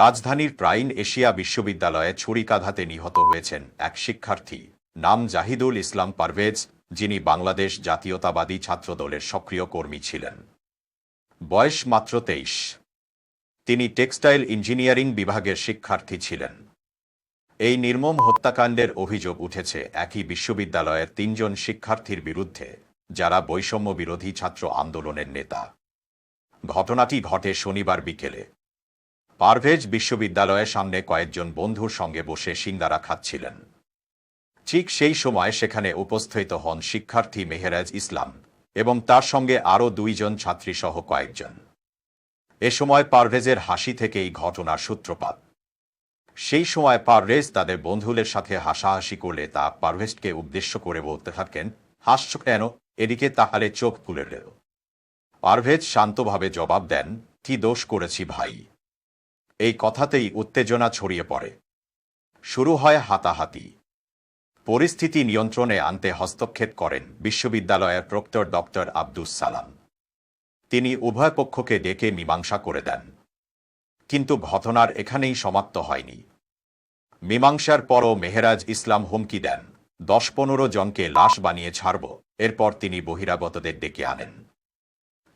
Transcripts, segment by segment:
রাজধানীর প্রাইন এশিয়া বিশ্ববিদ্যালয়ে ছুরিকাঘাতে নিহত হয়েছেন এক শিক্ষার্থী। নাম জাহিদুল ইসলাম পারভেজ, যিনি বাংলাদেশ জাতীয়তাবাদী ছাত্রদলের সক্রিয় কর্মী ছিলেন। বয়স মাত্র তেইশ। তিনি টেক্সটাইল ইঞ্জিনিয়ারিং বিভাগের শিক্ষার্থী ছিলেন। এই নির্মম হত্যাকাণ্ডের অভিযোগ উঠেছে একই বিশ্ববিদ্যালয়ের তিনজন শিক্ষার্থীর বিরুদ্ধে, যারা বৈষম্য বিরোধী ছাত্র আন্দোলনের নেতা। ঘটনাটি ঘটে শনিবার বিকেলে। পারভেজ বিশ্ববিদ্যালয়ের সামনে কয়েকজন বন্ধুর সঙ্গে বসে সিঙ্গারা খাচ্ছিলেন। ঠিক সেই সময় সেখানে উপস্থিত হন শিক্ষার্থী মেহেরাজ ইসলাম এবং তার সঙ্গে আরও দুইজন ছাত্রীসহ কয়েকজন। এ সময় পারভেজের হাসি থেকেই ঘটনার সূত্রপাত। সেই সময় পারভেজ তাদের বন্ধুদের সাথে হাসাহাসি করলে তা পারভেজকে উদ্দেশ্য করে বলতে থাকেন, হাসছ কেন? এদিকে তাহারে চোখ খুলে গেল পারভেজ শান্তভাবে জবাব দেন, কি দোষ করেছি ভাই? এই কথাতেই উত্তেজনা ছড়িয়ে পড়ে। শুরু হয় হাতাহাতি। পরিস্থিতি নিয়ন্ত্রণে আনতে হস্তক্ষেপ করেন বিশ্ববিদ্যালয়ের প্রক্টর ডক্টর আব্দুস সালাম। তিনি উভয় পক্ষকে ডেকে মীমাংসা করে দেন। কিন্তু ঘটনার এখানেই সমাপ্ত হয়নি। মীমাংসার পরও মেহেরাজ ইসলাম হুমকি দেন, দশ পনেরো জনকে লাশ বানিয়ে ছাড়ব। এরপর তিনি বহিরাগতদের ডেকে আনেন।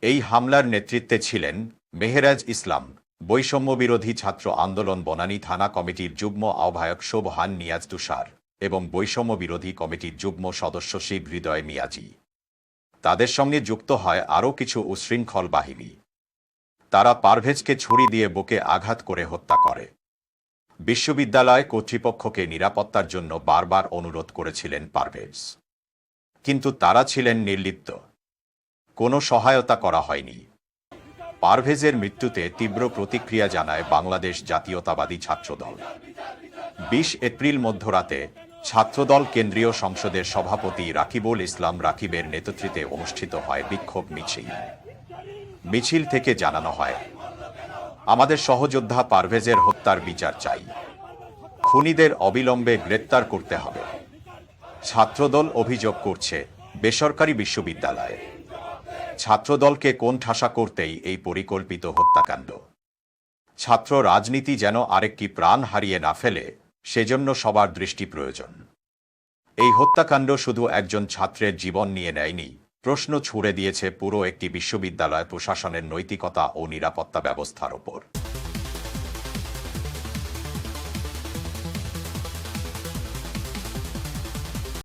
এই হামলার নেতৃত্বে ছিলেন মেহেরাজ ইসলাম, বৈষম্য বিরোধী ছাত্র আন্দোলন বনানী থানা কমিটির যুগ্ম আহ্বায়ক শোভহান নিয়াজ তুষার এবং বৈষম্য বিরোধী কমিটির যুগ্ম সদস্য শিব হৃদয় মিয়াজি। তাদের সঙ্গে যুক্ত হয় আরও কিছু উশৃঙ্খল বাহিনী। তারা পারভেজকে ছুরি দিয়ে বুকে আঘাত করে হত্যা করে। বিশ্ববিদ্যালয় কর্তৃপক্ষকে নিরাপত্তার জন্য বারবার অনুরোধ করেছিলেন পারভেজ। কিন্তু তারা ছিলেন নির্লিপ্ত। কোনো সহায়তা করা হয়নি। পারভেজের মৃত্যুতে তীব্র প্রতিক্রিয়া জানায় বাংলাদেশ জাতীয়তাবাদী ছাত্রদল। বিশ এপ্রিল মধ্যরাতে ছাত্রদল কেন্দ্রীয় সংসদের সভাপতি রাকিবুল ইসলাম রাকিবের নেতৃত্বে অনুষ্ঠিত হয় বিক্ষোভ মিছিল। মিছিল থেকে জানানো হয়, আমাদের সহযোদ্ধা পারভেজের হত্যার বিচার চাই। খুনিদের অবিলম্বে গ্রেপ্তার করতে হবে। ছাত্রদল অভিযোগ করছে, বেসরকারি বিশ্ববিদ্যালয়ে। ছাত্রদলকে কোন ঠাসা করতেই এই পরিকল্পিত হত্যাকাণ্ড? ছাত্র রাজনীতি যেন আরেকটি প্রাণ হারিয়ে না ফেলে, সেজন্য সবার দৃষ্টি প্রয়োজন। এই হত্যাকাণ্ড শুধু একজন ছাত্রের জীবন নিয়ে নেয়নি, প্রশ্ন ছুড়ে দিয়েছে পুরো একটি বিশ্ববিদ্যালয় প্রশাসনের নৈতিকতা ও নিরাপত্তা ব্যবস্থার ওপর।